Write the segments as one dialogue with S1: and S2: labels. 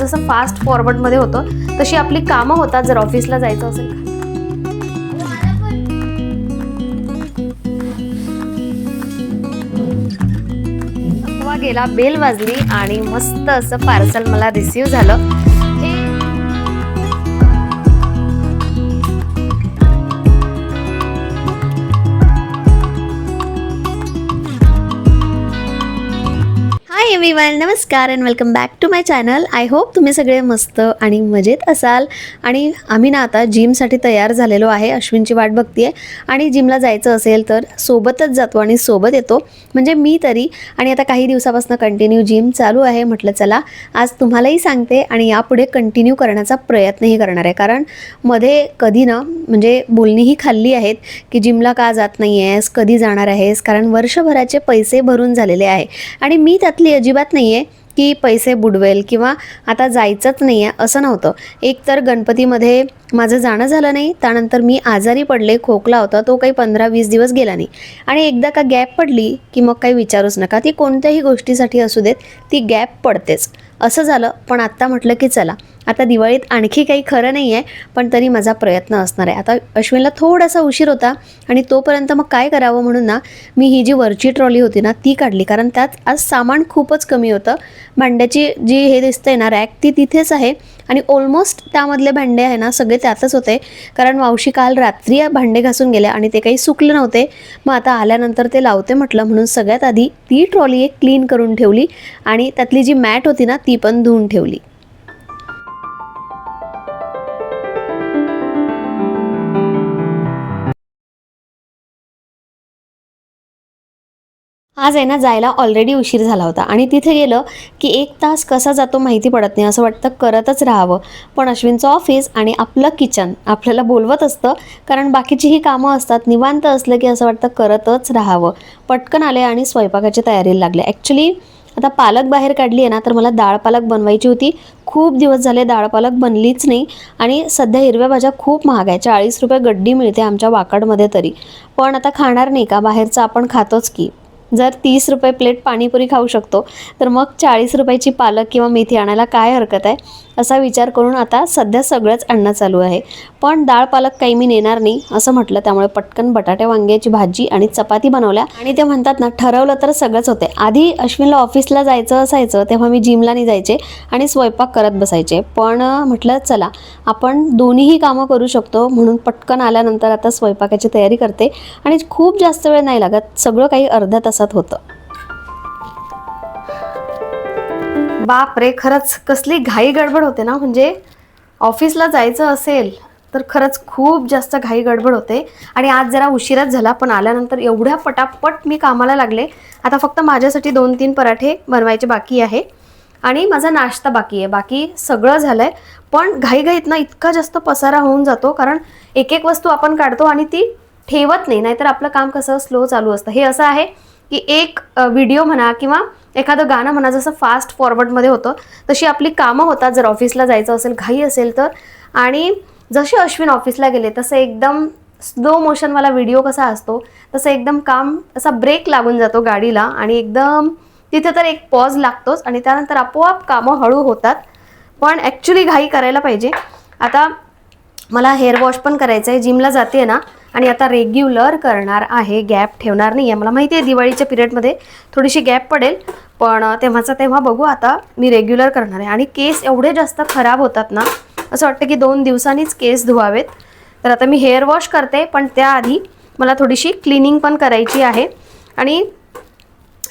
S1: जसं फास्ट फॉरवर्डमध्ये होतं तशी आपली कामं होतात जर ऑफिसला जायचं असेल. गेला बेल वाजली आणि मस्त असं पार्सल मला रिसीव झालं. एव्हरीवन नमस्कार and welcome back to my channel I hope तुम्ही सगळे मस्त आणि मजेत असाल. आणि आम्ही ना आता जिमसाठी तयार झालेलो आहे. अश्विनची वाट बघतीये. आणि जिमला जायचं असेल तर सोबतच जातो आणि सोबत येतो. म्हणजे मी तरी. आणि आता काही दिवसापासून कंटिन्यू जिम चालू आहे. म्हटलं चला आज तुम्हालाही सांगते आणि यापुढे कंटिन्यू करण्याचा प्रयत्नही करणार आहे. कारण मध्ये कधी ना म्हणजे बोलणीही खाल्ली आहेत की जिमला का जात नाही आहेस कधी जाणार आहेस? कारण वर्षभराचे पैसे भरून झालेले आहे. आणि मी त्यातली अजिबात नाही आहे की पैसे बुडवेल किंवा आता जायचंच नाही आहे असं नव्हतं. एक तर गणपतीमध्ये माझं जाणं झालं नाही त्यानंतर मी आजारी पडले खोकला होता तो काही पंधरा वीस दिवस गेला नाही. आणि एकदा का गॅप पडली की मग काही विचारूच नका. ती कोणत्याही गोष्टीसाठी असू देत ती गॅप पडतेच. असं झालं पण आत्ता म्हटलं की चला. आता दिवाळीत आणखी काही खरं नाही आहे पण तरी माझा प्रयत्न असणार आहे. आता अश्विनला थोडासा उशीर होता आणि तोपर्यंत मग काय करावं म्हणून ना मी ही जी वरची ट्रॉली होती ना ती काढली. कारण त्यात आज सामान खूपच कमी होतं. भांड्याची जी हे दिसतंय ना रॅक ती तिथेच आहे. आणि ऑलमोस्ट त्यामधले भांडे आहे ना सगळे त्यातच होते. कारण मावशी काल रात्री भांडे घासून गेल्या आणि ते काही सुकले नव्हते. मग आता आल्यानंतर ते लावते म्हटलं म्हणून सगळ्यात आधी ती ट्रॉली एक क्लीन करून ठेवली आणि त्यातली जी मॅट होती ना ती पण धुवून ठेवली. आज आहे ना जायला ऑलरेडी उशीर झाला होता. आणि तिथे गेलं की एक तास कसा जातो माहिती पडत नाही. असं वाटतं करतच राहावं. पण अश्विनचं ऑफिस आणि आपलं किचन आपल्याला बोलवत असतं. कारण बाकीची ही कामं असतात. निवांत असलं की असं वाटतं करतच राहावं. पटकन आले आणि स्वयंपाकाची तयारीला लागले. ॲक्च्युली आता पालक बाहेर काढली आहे ना तर मला डाळ पालक बनवायची होती. खूप दिवस झाले डाळ पालक बनलीच नाही. आणि सध्या हिरव्या भाज्या खूप महाग आहे. चाळीस रुपये गड्डी मिळते आमच्या वाकडमध्ये तरी. पण आता खाणार नाही का? बाहेरचं आपण खातोच की. जर तीस रुपये प्लेट पाणीपुरी खाऊ शकतो तर मग चाळीस रुपयाची पालक किंवा मेथी आणायला काय हरकत आहे? असा विचार करून आता सध्या सगळंच आणणं चालू आहे. पण डाळ पालक काही मी नेणार नाही असं म्हटलं. त्यामुळे पटकन बटाटे वांग्याची भाजी आणि चपाती बनवल्या. आणि ते म्हणतात ना ठरवलं तर सगळंच होते. आधी अश्विनला ऑफिसला जायचं असायचं तेव्हा मी जिमला नाही जायचे आणि स्वयंपाक करत बसायचे. पण म्हटलं चला आपण दोन्हीही कामं करू शकतो म्हणून पटकन आल्यानंतर आता स्वयंपाकाची तयारी करते. आणि खूप जास्त वेळ नाही लागत. सगळं काही अर्ध्या तासात होतं. बाप रे खरंच कसली घाई गडबड होते ना. म्हणजे ऑफिसला जायचं असेल तर खरंच खूप जास्त घाई गडबड होते. आणि आज जरा उशिराच झाला पण आल्यानंतर एवढ्या पटापट मी कामाला लागले. आता फक्त माझ्यासाठी दोन तीन पराठे बनवायचे बाकी आहे. आणि माझा नाश्ता बाकी आहे. बाकी सगळं झालं आहे पण घाईघाईत ना इतका जास्त पसारा होऊन जातो कारण एक एक वस्तू आपण काढतो आणि ती ठेवत नाही. नाहीतर आपलं काम कसं स्लो चालू असतं. हे असं आहे. की एक व्हिडिओ म्हणा किंवा एखादं गाणं म्हणा जसं फास्ट फॉरवर्डमध्ये होतं तशी आपली कामं होतात. जर ऑफिसला जायचं असेल घाई असेल तर. आणि जसे अश्विन ऑफिसला गेले तसं एकदम स्लो मोशनवाला व्हिडिओ कसा असतो तसं एकदम काम असा ब्रेक लागून जातो गाडीला. आणि एकदम तिथे तर एक पॉज लागतोच आणि त्यानंतर आपोआप कामं हळू होतात. पण ॲक्च्युली घाई करायला पाहिजे. आता मला हेअर वॉश पण करायचं आहे जिमला जाते ना आणि आता रेग्युलर करणार आहे गॅप ठेवणार नाही आहे मला माहिती आहे दिवाळीच्या पिरियडमध्ये थोडीशी गॅप पडेल पण तेव्हाचा तेव्हा बघू. आता मी रेग्युलर करणार आहे. आणि केस एवढे जास्त खराब होतात ना असं वाटतं की दोन दिवसांनीच केस धुवावेत. तर आता मी हेअर वॉश करते पण त्याआधी मला थोडीशी क्लिनिंग पण करायची आहे. आणि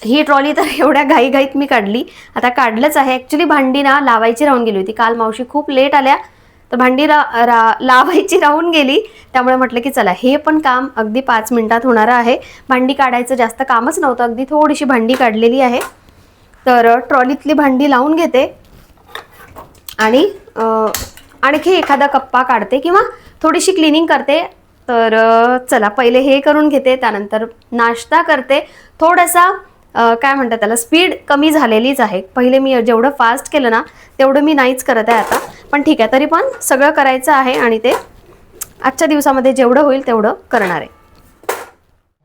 S1: ही ट्रॉली तर एवढ्या घाईघाईत मी काढली. आता काढलंच आहे. ॲक्च्युली भांडी ना लावायची राहून गेली होती. काल मावशी खूप लेट आल्या. तर भांडी रा रा लावायची राहून गेली. त्यामुळे म्हटलं की चला हे पण काम अगदी पाच मिनिटात होणारं आहे. भांडी काढायचं जास्त कामच नव्हतं. अगदी थोडीशी भांडी काढलेली आहे. तर ट्रॉलीतली भांडी लावून घेते. आणि आणखी एखादा कप्पा काढते किंवा थोडीशी क्लिनिंग करते. तर चला पहिले हे करून घेते. त्यानंतर नाश्ता करते. थोडासा काय म्हणतात त्याला? स्पीड कमी झालेलीच आहे. पहिले मी जेवढं फास्ट केलं ना तेवढं मी नाहीच करत आहे आता. पण ठीक आहे तरी पण सगळं करायचं आहे आणि ते आजच्या दिवसामध्ये जेवढं होईल तेवढं करणार आहे.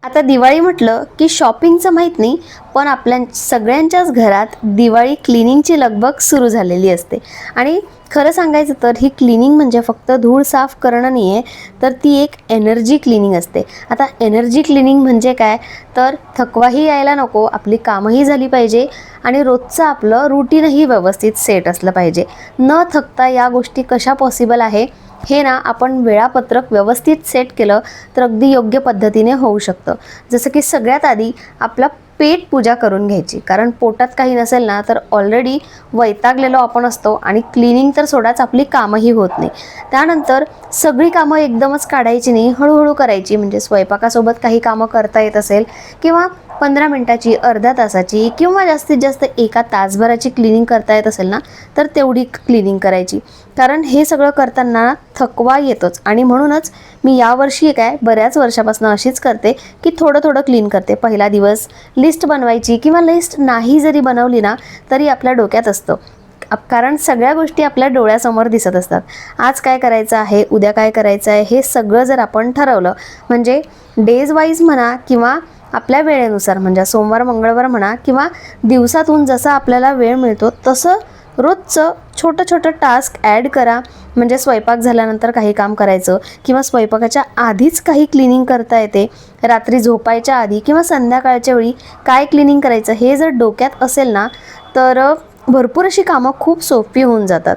S1: आता दिवाळी म्हटलं की शॉपिंगचं माहीत नाही पण आपल्या सगळ्यांच्याच घरात दिवाळी क्लिनिंगची लगबग सुरू झालेली असते. आणि खरं सांगायचं तर ही क्लिनिंग म्हणजे फक्त धूळ साफ करणं नाही आहे तर ती एक एनर्जी क्लिनिंग असते. आता एनर्जी क्लिनिंग म्हणजे काय? तर थकवाही यायला नको आपली कामंही झाली पाहिजे आणि रोजचं आपलं रुटीनही व्यवस्थित सेट असलं पाहिजे. न थकता या गोष्टी कशा पॉसिबल आहे? हे ना आपण वेळापत्रक व्यवस्थित सेट केलं तर अगदी योग्य पद्धतीने होऊ शकतं. जसं की सगळ्यात आधी आपला पेट पूजा करून घ्यायची. कारण पोटात काही नसेल ना तर ऑलरेडी वैतागलेलो आपण असतो आणि क्लिनिंग तर सोडाच आपली कामंही होत नाही. त्यानंतर सगळी कामं एकदमच काढायची नाही हळूहळू करायची. म्हणजे स्वयंपाकासोबत काही कामं करता येत असेल किंवा पंधरा मिनटाची अर्ध्या तासाची किंवा जास्तीत जास्त एका तासभराची क्लिनिंग करता येत असेल ना तर तेवढी क्लिनिंग करायची. कारण हे सगळं करताना थकवा येतोच. आणि म्हणूनच मी यावर्षी काय बऱ्याच वर्षापासून अशीच करते की थोडं थोडं क्लीन करते. पहिला दिवस लिस्ट बनवायची किंवा लिस्ट नाही जरी बनवली ना तरी आपल्या डोक्यात असतं. कारण सगळ्या गोष्टी आपल्या डोळ्यासमोर दिसत असतात. आज काय करायचं आहे उद्या काय करायचं आहे हे सगळं जर आपण ठरवलं म्हणजे डेज वाईज म्हणा किंवा आपल्या वेळेनुसार म्हणजे सोमवार मंगळवार म्हणा किंवा दिवसातून जसा आपल्याला वेळ मिळतो तसं रोजचं छोटं छोटं टास्क ॲड करा. म्हणजे स्वयंपाक झाल्यानंतर काही काम करायचं किंवा स्वयंपाकाच्या आधीच काही क्लिनिंग करता येते. रात्री झोपायच्या आधी किंवा संध्याकाळच्या वेळी काय क्लिनिंग करायचं हे जर डोक्यात असेल ना तर भरपूर अशी कामं खूप सोपी होऊन जातात.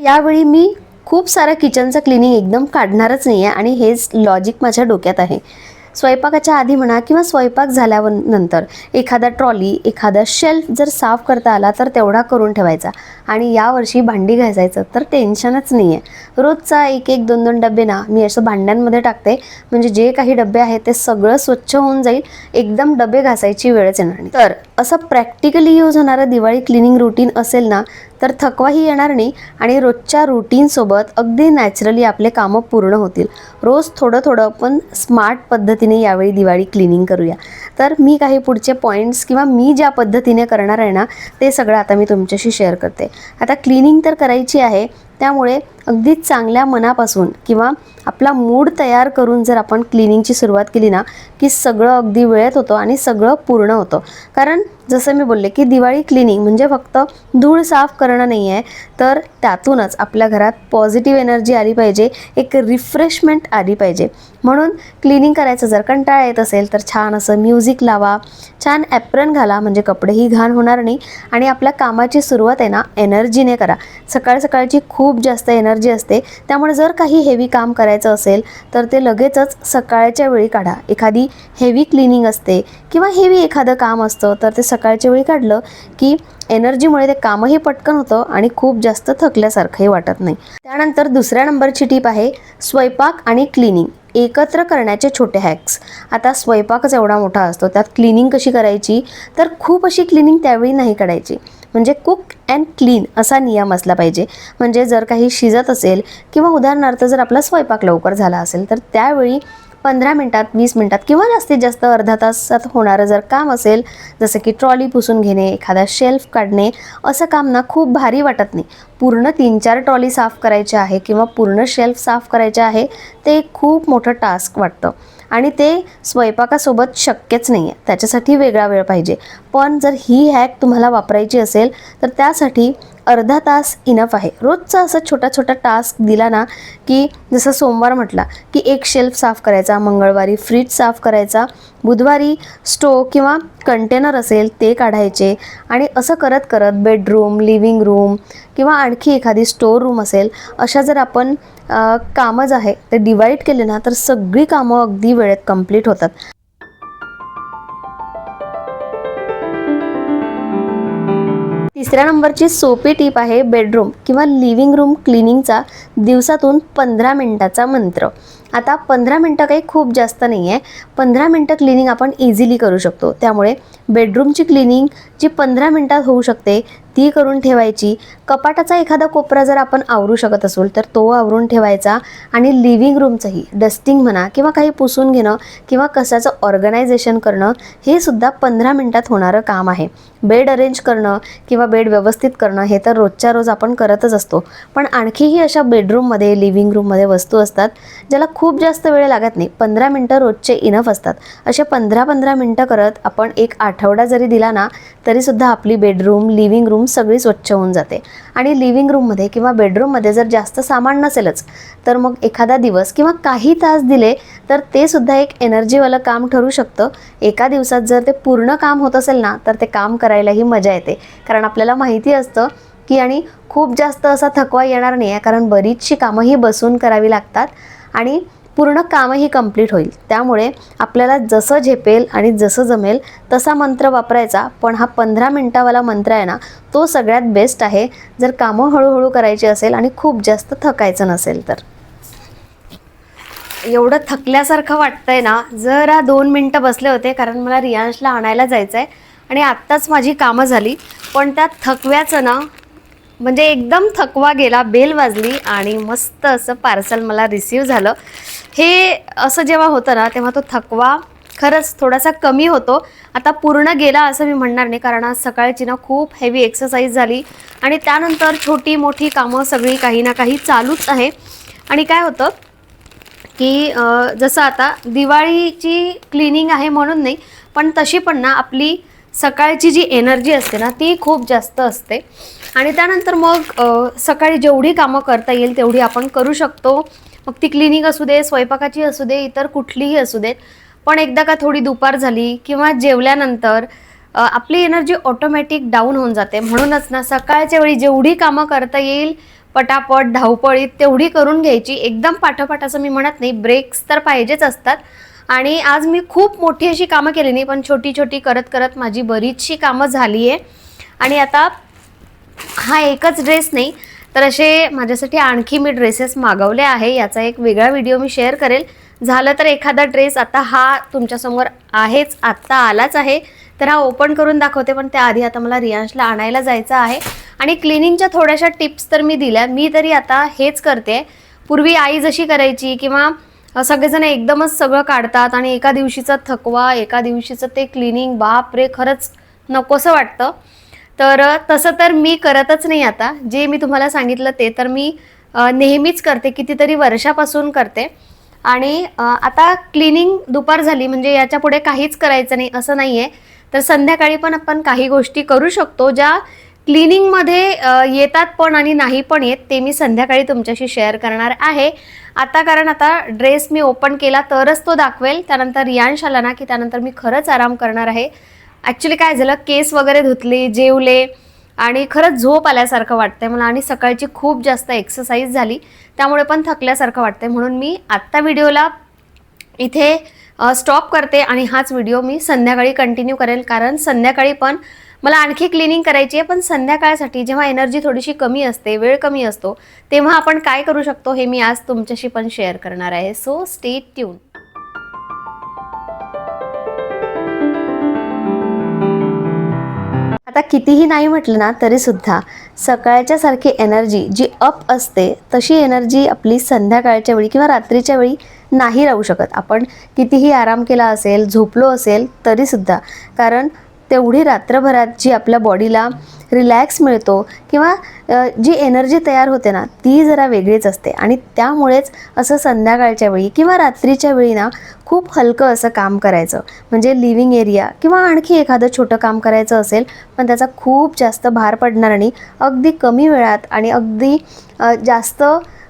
S1: यावेळी मी खूप सारं किचनचं क्लिनिंग एकदम काढणारच नाही आहे आणि हेच लॉजिक माझ्या डोक्यात आहे. स्वयंपाकाच्या आधी म्हणा किंवा स्वयंपाक झाल्यावर नंतर एखादा ट्रॉली एखादा शेल्फ जर साफ करता आला तर तेवढा करून ठेवायचा. आणि यावर्षी भांडी घासायचं तर टेन्शनच नाही आहे रोजचा एक एक दोन दोन डबे ना मी असं भांड्यांमध्ये टाकते. म्हणजे जे काही डबे आहेत ते सगळं स्वच्छ होऊन जाईल. एकदम डबे घासायची वेळच येणार नाही. तर असं प्रॅक्टिकली यूज होणारं दिवाळी क्लिनिंग रुटीन असेल ना तर थकवाही येणार नाही आणि रोजच्या रुटीनसोबत अगदी नॅचरली आपले कामं पूर्ण होतील. रोज थोडं थोडं पण स्मार्ट पद्धतीने यावेळी दिवाळी क्लिनिंग करूया. तर मी काही पुढचे पॉईंट्स किंवा मी ज्या पद्धतीने करणार आहे ना ते सगळं आता मी तुमच्याशी शेअर करते. आता क्लिनिंग तर करायची आहे त्यामुळे अगदी चांगल्या मनापासून किंवा आपला मूड तयार करून जर आपण क्लिनिंगची सुरुवात केली ना की सगळं अगदी वेळेत होतं आणि सगळं पूर्ण होतं. कारण जसं मी बोलले की दिवाळी क्लिनिंग म्हणजे फक्त धूळ साफ करणं नाही आहे तर त्यातूनच आपल्या घरात पॉझिटिव्ह एनर्जी आली पाहिजे एक रिफ्रेशमेंट आली पाहिजे. म्हणून क्लिनिंग करायचं जर कंटाळा येत असेल तर छान असं म्युझिक लावा छान ॲप्रन घाला म्हणजे कपडेही घाण होणार नाही. आणि आपल्या कामाची सुरुवात आहे ना एनर्जीने करा. सकाळ सकाळची खूप खूप जास्त एनर्जी असते. त्यामुळे जर काही हेवी काम करायचं असेल तर ते लगेचच सकाळच्या वेळी काढा. एखादी हेवी क्लिनिंग असते किंवा हेवी एखादं काम असतं तर ते सकाळच्या वेळी काढलं की एनर्जीमुळे ते कामही पटकन होतं आणि खूप जास्त थकल्यासारखंही वाटत नाही. त्यानंतर दुसऱ्या नंबरची टीप आहे स्वयंपाक आणि क्लिनिंग एकत्र करण्याचे छोटे हॅक्स आता स्वयंपाकच एवढा मोठा असतो त्यात क्लिनिंग कशी करायची? तर खूप अशी क्लिनिंग त्यावेळी नाही करायची म्हणजे कुक अँड क्लीन असा नियम असला पाहिजे. म्हणजे जर काही शिजत असेल किंवा उदाहरणार्थ जर आपला स्वयंपाक लवकर झाला असेल तर त्यावेळी पंधरा मिनटात वीस मिनटात किंवा जास्तीत जास्त अर्धा तासात होणारं जर काम असेल जसं की ट्रॉली पुसून घेणे एखादा शेल्फ काढणे असं काम ना खूप भारी वाटत नाही. पूर्ण तीन चार ट्रॉली साफ करायचे आहे किंवा पूर्ण शेल्फ साफ करायचे आहे ते खूप मोठं टास्क वाटतं. आणि ते स्वयंपाकासोबत शक्यच नाही आहे त्याच्यासाठी वेगळा वेळ पाहिजे. पण जर ही हॅक तुम्हाला वापरायची असेल तर त्यासाठी अर्धा तास इनफ आहे. रोजचा असं छोटा छोटा टास्क दिला ना की जसं सोमवार म्हटला की एक शेल्फ साफ करायचा मंगळवारी फ्रीज साफ करायचा बुधवारी स्टो किंवा कंटेनर असेल ते काढायचे आणि असं करत करत बेडरूम लिव्हिंग रूम किंवा आणखी एखादी स्टोर रूम असेल अशा जर आपण कामं जे आहे ते डिवाईड केले ना तर सगळी कामं अगदी वेळेत कंप्लीट होतात. तिसऱ्या नंबरची सोपी टीप आहे बेडरूम किंवा लिव्हिंग रूम क्लिनिंगचा दिवसातून पंधरा मिनटाचा मंत्र. आता पंधरा मिनटं काही खूप जास्त नाही आहे पंधरा मिनटं क्लिनिंग आपण इझिली करू शकतो. त्यामुळे बेडरूमची क्लिनिंग जी पंधरा मिनटात होऊ शकते ती करून ठेवायची. कपाटाचा एखादा कोपरा जर आपण आवरू शकत असू तर तो आवरून ठेवायचा आणि लिव्हिंग रूमचंही डस्टिंग म्हणा किंवा काही पुसून घेणं किंवा कशाचं ऑर्गनायझेशन करणं हे सुद्धा पंधरा मिनटात होणारं काम आहे. बेड अरेंज करणं किंवा बेड व्यवस्थित करणं हे तर रोजच्या रोज आपण करतच असतो. पण आणखीही अशा बेडरूममध्ये लिव्हिंग रूममध्ये वस्तू असतात ज्याला खूप जास्त वेळ लागत नाही. पंधरा मिनटं रोजचे इनफ असतात. असे पंधरा पंधरा मिनटं करत आपण एक आठवडा जरी दिला ना तरीसुद्धा आपली बेडरूम लिव्हिंग रूम सगळी स्वच्छ होऊन जाते. आणि लिव्हिंग रूममध्ये किंवा बेडरूममध्ये जर जास्त सामान नसेलच तर मग एखादा दिवस किंवा काही तास दिले तर ते सुद्धा एक एनर्जीवालं काम ठरू शकतं. एका दिवसात जर ते पूर्ण काम होत असेल ना तर ते काम करायलाही मजा येते. कारण आपल्याला माहिती असतं की आणि खूप जास्त असा थकवा येणार नाही आहे कारण बरीचशी कामंही बसून करावी लागतात. आणि पूर्ण कामही कंप्लीट होईल. त्यामुळे आपल्याला जसं झेपेल आणि जसं जमेल तसा मंत्र वापरायचा. पण हा पंधरा मिनटावाला मंत्र आहे ना तो सगळ्यात बेस्ट आहे. जर कामं हळूहळू करायची असेल आणि खूप जास्त थकायचं नसेल तर. एवढं थकल्यासारखं वाटतंय ना जरा दोन मिनटं बसले होते कारण मला रियांशला आणायला जायचं आहे आणि आत्ताच माझी कामं झाली. पण त्या थकव्याचं ना म्हणजे एकदम थकवा गेला बेल वाजली आणि मस्त असं पार्सल मला रिसीव झालं. हे असं जेव्हा होतं ना तेव्हा तो थकवा खरंच थोडासा कमी होतो. आता पूर्ण गेला असं मी म्हणणार नाही कारण आज सकाळची ना खूप हेवी एक्सरसाइज झाली आणि त्यानंतर छोटी मोठी कामं सगळी काही ना काही चालूच आहे. आणि काय होतं की जसं आता दिवाळीची क्लिनिंग आहे म्हणून नाही पण तशी पण ना आपली सकाळची जी एनर्जी असते ना ती खूप जास्त असते. आणि त्यानंतर मग सकाळी जेवढी कामं करता येईल तेवढी आपण करू शकतो. मग ती क्लिनिक असू दे स्वयंपाकाची असू दे इतर कुठलीही असू देत. पण एकदा का थोडी दुपार झाली किंवा जेवल्यानंतर आपली एनर्जी ऑटोमॅटिक डाऊन होऊन जाते. म्हणूनच ना सकाळच्या वेळी जेवढी कामं करता येईल पटापट धावपळीत तेवढी करून घ्यायची. एकदम पाठोपाठ असं मी म्हणत नाही ब्रेक्स तर पाहिजेच असतात. आणि आज मी खूप मोठी अशी कामं केली नाही पण छोटी छोटी करत करत माझी बरीचशी कामं झाली आहे आणि आता हा एकच ड्रेस नाही तर असे माझ्यासाठी आणखी मी ड्रेसेस मागवले आहे. याचा एक वेगळा व्हिडिओ मी शेअर करेल. झालं तर एखादा ड्रेस आता हा तुमच्यासमोर आहेच आत्ता आलाच आहे. तर हा ओपन करून दाखवते पण त्याआधी आता मला रियांशला आणायला जायचं आहे. आणि क्लिनिंगच्या थोड्याशा टिप्स तर मी दिल्या. मी तरी आता हेच करते. पूर्वी आई जशी करायची किंवा सगळेजण एकदमच सगळं काढतात आणि एका दिवशीचा थकवा एका दिवशीचं ते क्लिनिंग बाप रे खरंच नकोसं वाटतं. तर तसं तर मी करतच नाही आता. जे मी तुम्हाला सांगितलं ते तर मी नेहमीच करते कितीतरी वर्षापासून करते. आणि आता क्लिनिंग दुपार झाली म्हणजे याच्यापुढे काहीच करायचं नाही असं नाही आहे तर संध्याकाळी पण आपण काही गोष्टी करू शकतो ज्या क्लिनिंगमध्ये येतात पण आणि नाही पण येत ते मी संध्याकाळी तुमच्याशी शेअर करणार आहे. आता कारण आता ड्रेस मी ओपन केला तरच तो दाखवेल. त्यानंतर रियांश आला ना की त्यानंतर मी खरंच आराम करणार आहे. ॲक्च्युली काय झालं केस वगैरे धुतले जेवले आणि खरंच झोप आल्यासारखं वाटतंय मला आणि सकाळची खूप जास्त एक्सरसाइज झाली. त्यामुळे पण थकल्यासारखं वाटतंय. म्हणून मी आत्ता व्हिडिओला इथे स्टॉप करते आणि हाच व्हिडिओ मी संध्याकाळी कंटिन्यू करेल. कारण संध्याकाळी पण मला आणखी क्लिनिंग करायची आहे पण संध्याकाळसाठी जेव्हा एनर्जी थोडीशी कमी असते वेळ कमी असतो तेव्हा आपण काय करू शकतो हे मी आज तुमच्याशी पण शेअर करणार आहे. सो स्टे ट्यून आता कितीही नाही म्हटलं ना तरी सुद्धा सकाळच्या सारखी एनर्जी जी अप असते तशी एनर्जी आपली संध्याकाळच्या वेळी किंवा रात्रीच्या वेळी नाही राहू शकत. आपण कितीही आराम केला असेल झोपलो असेल तरी सुद्धा. कारण तेवढी रात्रभरात जी आपल्या बॉडीला रिलॅक्स मिळतो किंवा जी एनर्जी तयार होते ना ती जरा वेगळीच असते. आणि त्यामुळेच असं संध्याकाळच्या वेळी किंवा रात्रीच्या वेळी ना खूप हलकं असं काम करायचं. म्हणजे लिव्हिंग एरिया किंवा आणखी एखादं छोटं काम करायचं असेल पण त्याचा खूप जास्त भार पडणार आणि अगदी कमी वेळात आणि अगदी जास्त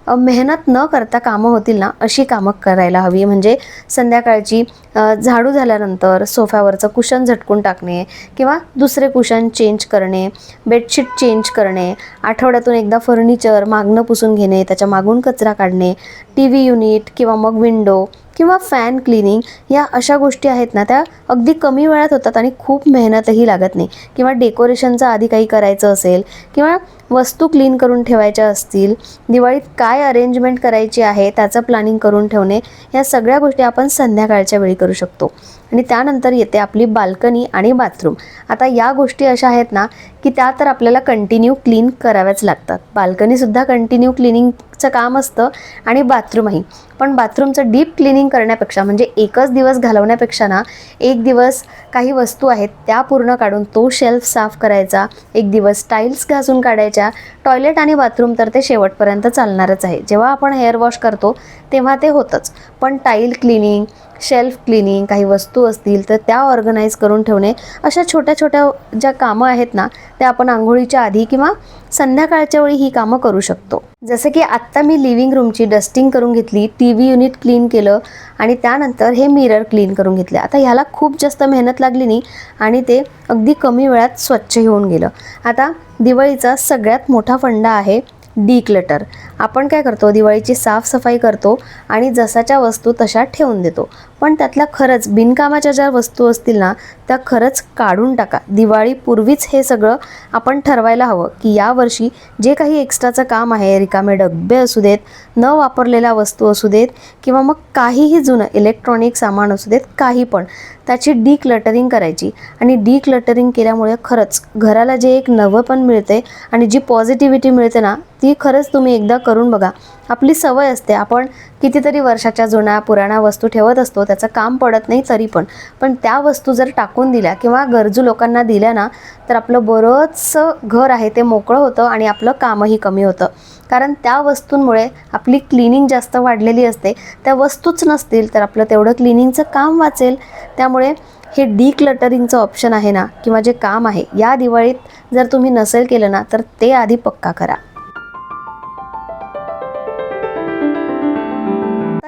S1: मेहनत न करता कामं होतील ना अशी कामं करायला हवी. म्हणजे संध्याकाळची झाडू झाल्यानंतर सोफ्यावरचं कुशन झटकून टाकणे किंवा दुसरे कुशन चेंज करणे बेडशीट चेंज करणे आठवड्यातून एकदा फर्निचर मागणं पुसून घेणे त्याच्या मागून कचरा काढणे टी व्ही युनिट किंवा मग विंडो किंवा फॅन क्लिनिंग या अशा गोष्टी आहेत ना त्या अगदी कमी वेळात होतात आणि खूप मेहनतही लागत नाही. किंवा डेकोरेशनचं आधी काही करायचं असेल किंवा वस्तू क्लीन करून ठेवायच्या असतील दिवाळीत काय अरेंजमेंट करायची आहे त्याचं प्लॅनिंग करून ठेवणे या सगळ्या गोष्टी आपण संध्याकाळच्या वेळी करू शकतो. आणि त्यानंतर येते आपली बाल्कनी आणि बाथरूम. आता या गोष्टी अशा आहेत ना की त्या तर आपल्याला कंटिन्यू क्लीन कराव्याच लागतात. बाल्कनीसुद्धा कंटिन्यू क्लिनिंगचं काम असतं आणि बाथरूमही. पण बाथरूमचं डीप क्लिनिंग करण्यापेक्षा म्हणजे एकच दिवस घालवण्यापेक्षा ना एक दिवस काही वस्तू आहेत त्या पूर्ण काढून तो शेल्फ साफ करायचा एक दिवस टाईल्स घासून काढायच्या. टॉयलेट आणि बाथरूम तर ते शेवटपर्यंत चालणारच आहे. जेव्हा आपण हेअर वॉश करतो तेव्हा ते होतंच. पण टाईल क्लिनिंग शेल्फ क्लिनिंग काही वस्तू असतील तर त्या ऑर्गनाईज करून ठेवणे. अशा छोट्या छोट्या ज्या कामं आहेत ना त्या आपण आंघोळीच्या आधी किंवा संध्याकाळच्या वेळी ही कामं करू शकतो. जसं की आत्ता मी लिव्हिंग रूमची डस्टिंग करून घेतली टी व्ही युनिट क्लीन केलं आणि त्यानंतर हे मिरर क्लीन करून घेतले. आता ह्याला खूप जास्त मेहनत लागली नाही आणि ते अगदी कमी वेळात स्वच्छ होऊन गेलं. आता दिवाळीचा सगळ्यात मोठा फंडा आहे डी क्लटर आपण काय करतो? दिवाळीची साफसफाई करतो आणि जसाच्या वस्तू तशा ठेवून देतो. पण त्यातल्या खरंच बिनकामाच्या ज्या वस्तू असतील ना त्या खरंच काढून टाका. दिवाळीपूर्वीच हे सगळं आपण ठरवायला हवं की यावर्षी जे काही एक्स्ट्राचं काम आहे रिकामे डब्बे असू देत न वापरलेल्या वस्तू असू देत किंवा मग काहीही जुनं इलेक्ट्रॉनिक सामान असू देत काही पण त्याची डी क्लटरिंग करायची. आणि डी क्लटरिंग केल्यामुळे खरंच घराला जे एक नवं पण मिळते आणि जी पॉझिटिव्हिटी मिळते ना ती खरंच तुम्ही एकदा करून बघा. आपली सवय असते. आपण कितीतरी वर्षाच्या जुन्या पुराण्या वस्तू ठेवत असतो. त्याचं काम पडत नाही तरी पण. पण त्या वस्तू जर टाकून दिल्या किंवा गरजू लोकांना दिल्या ना तर आपलं बरंचसं घर आहे ते मोकळं होतं आणि आपलं कामही कमी होतं. कारण त्या वस्तूंमुळे आपली क्लिनिंग जास्त वाढलेली असते. त्या वस्तूच नसतील तर आपलं तेवढं क्लिनिंगचं काम वाचेल. त्यामुळे हे डी क्लटरिंगचं ऑप्शन आहे ना किंवा जे काम आहे या दिवाळीत जर तुम्ही नसेल केलं ना तर ते आधी पक्का करा.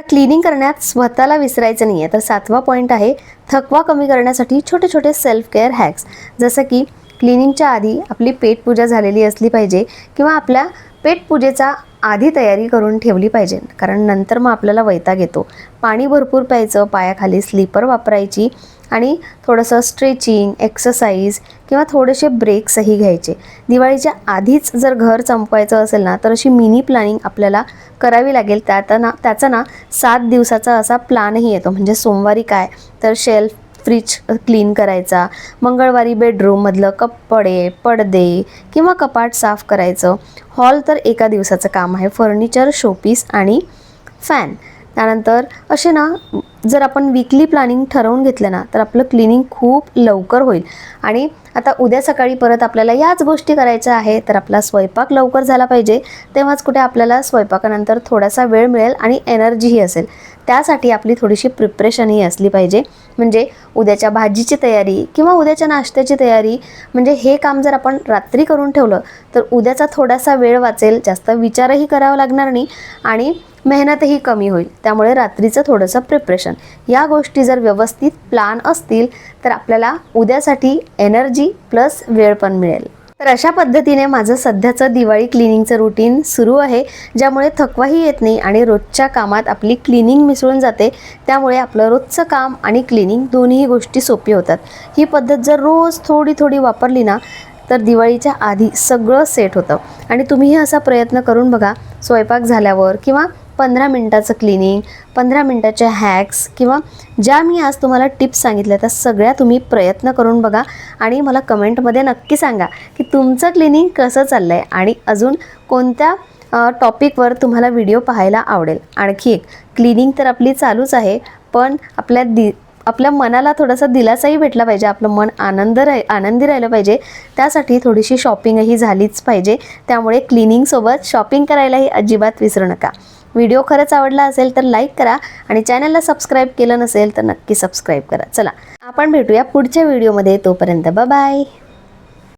S1: क्लिनिंग करण्यात स्वतःला विसरायचं नाही आहे तर सातवा पॉईंट आहे थकवा कमी करण्यासाठी छोटे छोटे सेल्फ केअर हॅक्स जसं की क्लिनिंगच्या आधी आपली पेटपूजा झालेली असली पाहिजे किंवा आपल्या पेटपूजेचा आधी तयारी करून ठेवली पाहिजे. कारण नंतर मग आपल्याला वैताग येतो. पाणी भरपूर प्यायचं पायाखाली स्लीपर वापरायची आणि थोडंसं स्ट्रेचिंग एक्सरसाइज किंवा थोडेसे ब्रेक्सही घ्यायचे. दिवाळीच्या आधीच जर घर संपवायचं असेल ना तर अशी मिनी प्लॅनिंग आपल्याला करावी लागेल. त्याचा ना त्याचा ना सात दिवसाचा असा प्लॅनही येतो. म्हणजे सोमवारी काय? तर शेल्फ फ्रीज क्लीन करायचा. मंगळवारी बेडरूममधलं कपडे पडदे किंवा कपाट साफ करायचं. हॉल तर एका दिवसाचं काम आहे. फर्निचर शोपीस आणि फॅन त्यानंतर असे ना जर आपण विकली प्लॅनिंग ठरवून घेतलं ना तर आपलं क्लिनिंग खूप लवकर होईल. आणि आता उद्या सकाळी परत आपल्याला याच गोष्टी करायच्या आहे तर आपला स्वयंपाक लवकर झाला पाहिजे. तेव्हाच कुठे आपल्याला स्वयंपाकानंतर थोडासा वेळ मिळेल आणि एनर्जीही असेल. त्यासाठी आपली थोडीशी प्रिपरेशनही असली पाहिजे. म्हणजे उद्याच्या भाजीची तयारी किंवा उद्याच्या नाश्त्याची तयारी म्हणजे हे काम जर आपण रात्री करून ठेवलं तर उद्याचा थोडासा वेळ वाचेल. जास्त विचारही करावा लागणार नाही. आणि मेहनतही कमी होईल. त्यामुळे रात्रीचं थोडंसं प्रिपरेशन या गोष्टी जर व्यवस्थित प्लान असतील तर आपल्याला उद्यासाठी एनर्जी प्लस वेळ पण मिळेल. तर अशा पद्धतीने माझं सध्याचं दिवाळी क्लिनिंगचं रुटीन सुरू आहे ज्यामुळे थकवाही येत नाही आणि रोजच्या कामात आपली क्लिनिंग मिसळून जाते. त्यामुळे आपलं रोजचं काम आणि क्लिनिंग दोन्ही गोष्टी सोपी होतात. ही पद्धत जर रोज थोडी थोडी वापरली ना तर दिवाळीच्या आधी सगळं सेट होतं. आणि तुम्हीही असा प्रयत्न करून बघा स्वयंपाक झाल्यावर किंवा पंधरा मिनटाचं क्लिनिंग पंधरा मिनटाच्या हॅक्स किंवा ज्या मी आज तुम्हाला टिप्स सांगितल्या त्या सगळ्या तुम्ही प्रयत्न करून बघा आणि मला कमेंटमध्ये नक्की सांगा की तुमचं क्लिनिंग कसं चाललं आहे आणि अजून कोणत्या टॉपिकवर तुम्हाला व्हिडिओ पाहायला आवडेल. आणखी एक क्लिनिंग तर आपली चालूच आहे पण आपल्या दि आपल्या मनाला थोडासा दिलासाही भेटला पाहिजे आपलं मन आनंद राह आनंदी राहिलं पाहिजे त्यासाठी थोडीशी शॉपिंगही झालीच पाहिजे त्यामुळे क्लिनिंगसोबत शॉपिंग करायलाही अजिबात विसरू नका. व्हिडिओ खरंच आवडला असेल तर लाईक करा आणि चॅनलला सबस्क्राईब केलं नसेल तर नक्की सबस्क्राईब करा. चला आपण भेटूया पुढच्या व्हिडिओमध्ये. तोपर्यंत बाय